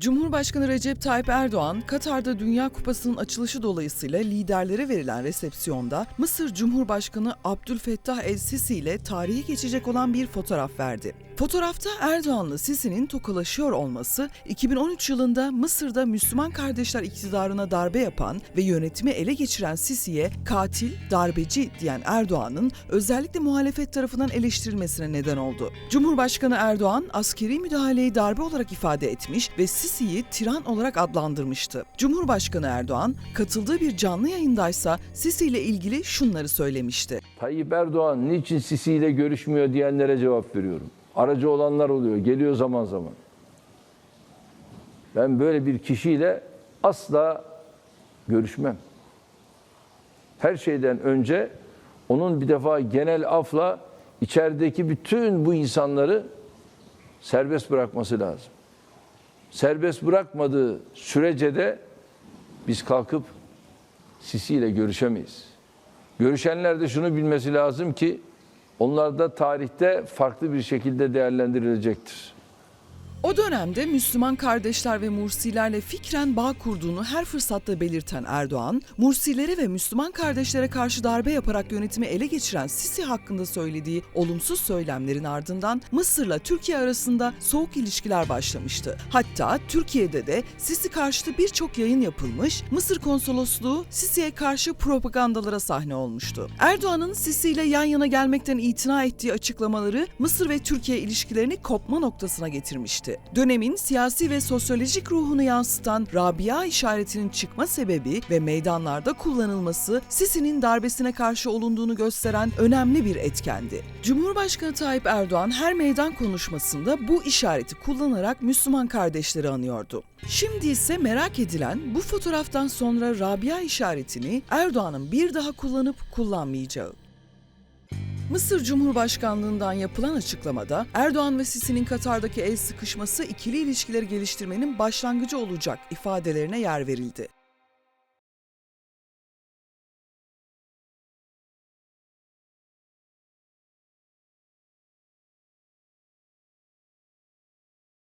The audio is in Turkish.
Cumhurbaşkanı Recep Tayyip Erdoğan, Katar'da Dünya Kupası'nın açılışı dolayısıyla liderlere verilen resepsiyonda Mısır Cumhurbaşkanı Abdülfettah el-Sisi ile tarihi geçecek olan bir fotoğraf verdi. Fotoğrafta Erdoğan'la Sisi'nin tokalaşıyor olması, 2013 yılında Mısır'da Müslüman kardeşler iktidarına darbe yapan ve yönetimi ele geçiren Sisi'ye katil, darbeci diyen Erdoğan'ın özellikle muhalefet tarafından eleştirilmesine neden oldu. Cumhurbaşkanı Erdoğan askeri müdahaleyi darbe olarak ifade etmiş ve Sisi'yi tiran olarak adlandırmıştı. Cumhurbaşkanı Erdoğan katıldığı bir canlı yayındaysa Sisi ile ilgili şunları söylemişti. Tayyip Erdoğan niçin Sisi ile görüşmüyor diyenlere cevap veriyorum. Aracı olanlar oluyor, geliyor zaman zaman. Ben böyle bir kişiyle asla görüşmem. Her şeyden önce onun bir defa genel afla içerideki bütün bu insanları serbest bırakması lazım. Serbest bırakmadığı sürece de biz kalkıp Sisi ile görüşemeyiz. Görüşenler de şunu bilmesi lazım ki onlar da tarihte farklı bir şekilde değerlendirilecektir. O dönemde Müslüman kardeşler ve Mursilerle fikren bağ kurduğunu her fırsatta belirten Erdoğan, Mursilere ve Müslüman kardeşlere karşı darbe yaparak yönetimi ele geçiren Sisi hakkında söylediği olumsuz söylemlerin ardından Mısır'la Türkiye arasında soğuk ilişkiler başlamıştı. Hatta Türkiye'de de Sisi karşıtı birçok yayın yapılmış, Mısır konsolosluğu Sisi'ye karşı propagandalara sahne olmuştu. Erdoğan'ın Sisi ile yan yana gelmekten itina ettiği açıklamaları Mısır ve Türkiye ilişkilerini kopma noktasına getirmişti. Dönemin siyasi ve sosyolojik ruhunu yansıtan Rabia işaretinin çıkma sebebi ve meydanlarda kullanılması Sisi'nin darbesine karşı olunduğunu gösteren önemli bir etkendi. Cumhurbaşkanı Tayyip Erdoğan her meydan konuşmasında bu işareti kullanarak Müslüman kardeşleri anıyordu. Şimdi ise merak edilen bu fotoğraftan sonra Rabia işaretini Erdoğan'ın bir daha kullanıp kullanmayacağı. Mısır Cumhurbaşkanlığından yapılan açıklamada Erdoğan ve Sisi'nin Katar'daki el sıkışması ikili ilişkileri geliştirmenin başlangıcı olacak ifadelerine yer verildi.